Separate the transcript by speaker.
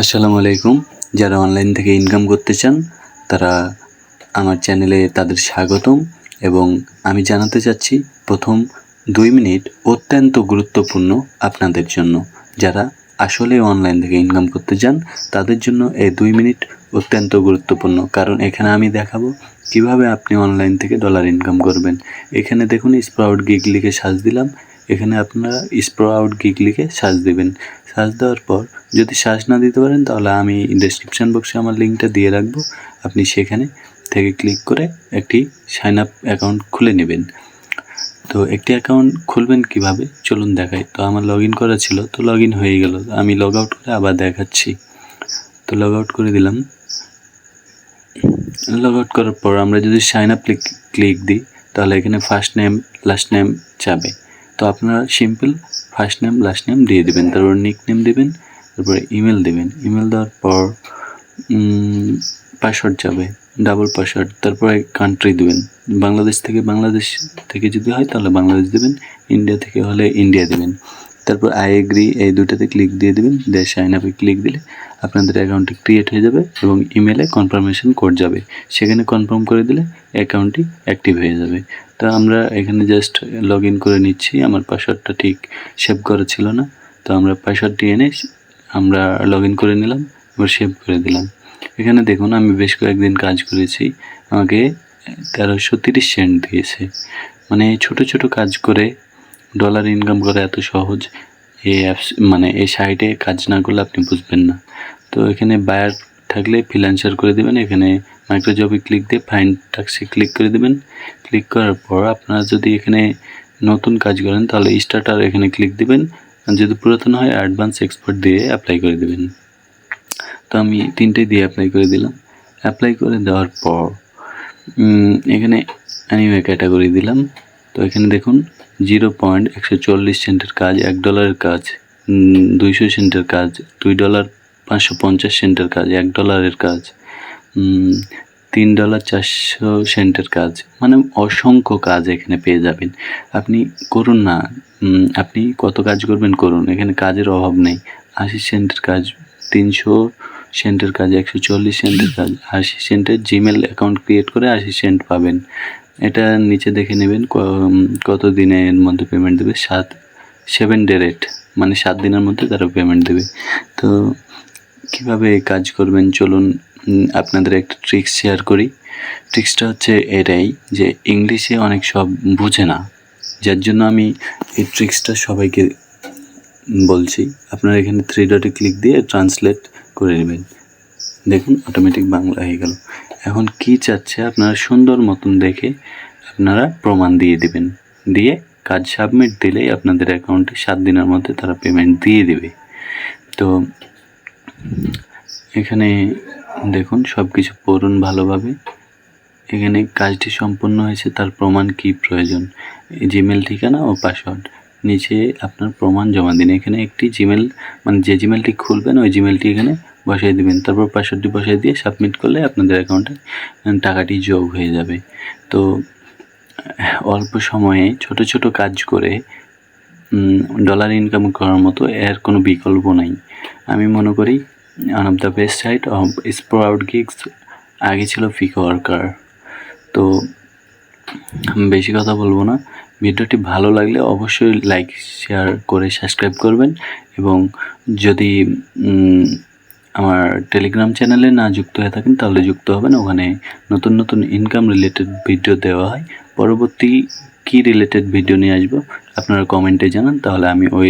Speaker 1: আসসালামু আলাইকুম। যারা অনলাইন থেকে ইনকাম করতে চান, তারা আমার চ্যানেলে তাদের স্বাগতম এবং আমি জানাতে চাচ্ছি, প্রথম দুই মিনিট অত্যন্ত গুরুত্বপূর্ণ আপনাদের জন্য। যারা আসলে অনলাইন থেকে ইনকাম করতে চান, তাদের জন্য এই দুই মিনিট অত্যন্ত গুরুত্বপূর্ণ। কারণ এখানে আমি দেখাবো কীভাবে আপনি অনলাইন থেকে ডলার ইনকাম করবেন। এখানে দেখুন স্প্রাউট গিগ লিখে সার্চ দিলাম। এখানে আপনারা স্প্রাউট গিগ লিখে সার্চ দেবেন। সার্চ দেওয়ার পর যদি শ্বাস না দিতে পারেন, তাহলে আমি ডেসক্রিপশন বক্সে আমার লিঙ্কটা দিয়ে রাখব। আপনি সেখানে থেকে ক্লিক করে একটি সাইন আপ অ্যাকাউন্ট খুলে নেবেন। তো একটি অ্যাকাউন্ট খুলবেন কীভাবে? চলুন দেখাই। তো আমার লগ ইন করা ছিল, তো লগ ইন হয়ে গেল। আমি লগ আউট করে আবার দেখাচ্ছি। তো লগ আউট করে দিলাম। লগ আউট করার পর আমরা যদি সাইন আপ ক্লিক দিই, তাহলে এখানে ফার্স্ট নেম লাস্ট নেম যাবে। তো আপনারা simple first name last name দিয়ে দেবেন, তারপর নিক নেম দেবেন, তারপরে ইমেল দেবেন। ইমেল দেওয়ার পর পাসওয়ার্ড যাবে ডাবল পাসওয়ার্ড তারপরে কান্ট্রি দেবেন। বাংলাদেশ থেকে বাংলাদেশ থেকে যদি হয়, তাহলে বাংলাদেশ দেবেন ইন্ডিয়া থেকে হলে ইন্ডিয়া দেবেন। তারপর আই এগ্রি এই দুটাতে ক্লিক দিয়ে দেবেন, দিয়ে সাইন আপে ক্লিক দিলে আপনাদের অ্যাকাউন্টটি ক্রিয়েট হয়ে যাবে এবং ইমেলে কনফার্মেশন কোড যাবে। সেখানে কনফার্ম করে দিলে অ্যাকাউন্টটি অ্যাক্টিভ হয়ে যাবে। তো আমরা এখানে জাস্ট লগ করে নিচ্ছি, আমার পাসওয়ার্ডটা ঠিক সেভ করা ছিল না, তো আমরা পাসওয়ার্ডটি এনে আমরা লগ করে নিলাম, এবার সেভ করে দিলাম। এখানে দেখুন, আমি বেশ কয়েকদিন কাজ করেছি, আমাকে তেরোশো তিরিশ সেন্ট দিয়েছে। মানে ছোট ছোট কাজ করে ডলার ইনকাম করা এত সহজ? এই অ্যাপস মানে এই সাইটে কাজ না করলে আপনি বুঝবেন না। তো এখানে বায়ার থাকলে ফ্রিল্যান্সার করে দেবেন, এখানে মাইক্রোজবে ক্লিক দিয়ে ফাইন টাক্সে ক্লিক করে দেবেন। ক্লিক করার পর আপনারা যদি এখানে নতুন কাজ করেন, তাহলে স্টার্টার এখানে ক্লিক দিবেন। যদি পুরাতন হয় অ্যাডভান্স এক্সপোর্ট দিয়ে অ্যাপ্লাই করে দেবেন। তো আমি তিনটেই দিয়ে অ্যাপ্লাই করে দিলাম। অ্যাপ্লাই করে দেওয়ার পর এখানে অ্যানিমে ক্যাটাগরি দিলাম। তো এখানে দেখুন জিরো পয়েন্ট একশো চল্লিশ সেন্টের কাজ, এক ডলারের কাজ দুইশো সেন্টের কাজ, দুই ডলার পাঁচশো পঞ্চাশ সেন্টের কাজ, এক ডলারের কাজ তিন ডলার চারশো সেন্টের কাজ। মানে অসংখ্য কাজ এখানে পেয়ে যাবেন। আপনি করুন না আপনি কত কাজ করবেন করুন, এখানে কাজের অভাব নেই। আশি সেন্টের কাজ, তিনশো সেন্টের কাজ, একশো চল্লিশ সেন্টের কাজ, আশি সেন্টের জিমেল অ্যাকাউন্ট ক্রিয়েট করে আশি সেন্ট পাবেন। এটা নিচে দেখে নেবেন কত দিনের মধ্যে পেমেন্ট দেবে? সাত সেভেন ডে রেট মানে সাত দিনের মধ্যে তারা পেমেন্ট দেবে। তো কীভাবে কাজ করবেন? চলুন আপনাদের একটা ট্রিক্স শেয়ার করি। ট্রিক্সটা হচ্ছে এটাই যে ইংলিশে অনেক সব বুঝে না। যার জন্য আমি এই ট্রিক্সটা সবাইকে বলছি। আপনারা এখানে থ্রি ডটে ক্লিক দিয়ে ট্রান্সলেট করে নেবেন। দেখুন অটোমেটিক বাংলা হয়ে গেল। এখন কি চাচ্ছে আপনারা সুন্দর মতন দেখে আপনারা প্রমাণ দিয়ে দিবেন। দিয়ে কাজ সাবমিট দিলেই আপনাদের অ্যাকাউন্টে সাত দিনের মধ্যে তারা পেমেন্ট দিয়ে দেবে। তো এখানে দেখুন সব কিছু পড়ুন ভালোভাবে। এখানে কাজটি সম্পূর্ণ হয়েছে, তার প্রমাণ কি প্রয়োজন? জিমেল ঠিকানা ও পাসওয়ার্ড নিচে আপনার প্রমাণ জমা দিন। এখানে একটি জিমেল মানে যে জিমেলটি খুলবেন, ওই জিমেলটি এখানে বসাই দিবেন। তারপর পাসওয়ার্ডটি বসিয়ে দিয়ে সাবমিট করলে আপনাদের অ্যাকাউন্টে টাকাটি যোগ হয়ে যাবে। তো, অল্প সময়ে ছোট ছোট কাজ করে ডলার ইনকাম করার মতো এর কোনো বিকল্প নাই। আমি মনে করি one of the best site of sprout gigs আগে ছিল ফিক ওয়ার্কার তো, বেশি কথা বলব না। ভিডিওটি ভালো লাগলে অবশ্যই লাইক শেয়ার করে সাবস্ক্রাইব করবেন এবং যদি আমার টেলিগ্রাম চ্যানেলে না যুক্ত হয়ে থাকেন, তাহলে যুক্ত হবেন। ওখানে নতুন নতুন ইনকাম রিলেটেড ভিডিও দেওয়া হয়। পরবর্তী কী রিলেটেড ভিডিও নিয়ে আসব, আপনারা কমেন্টে জানান, তাহলে আমি ওই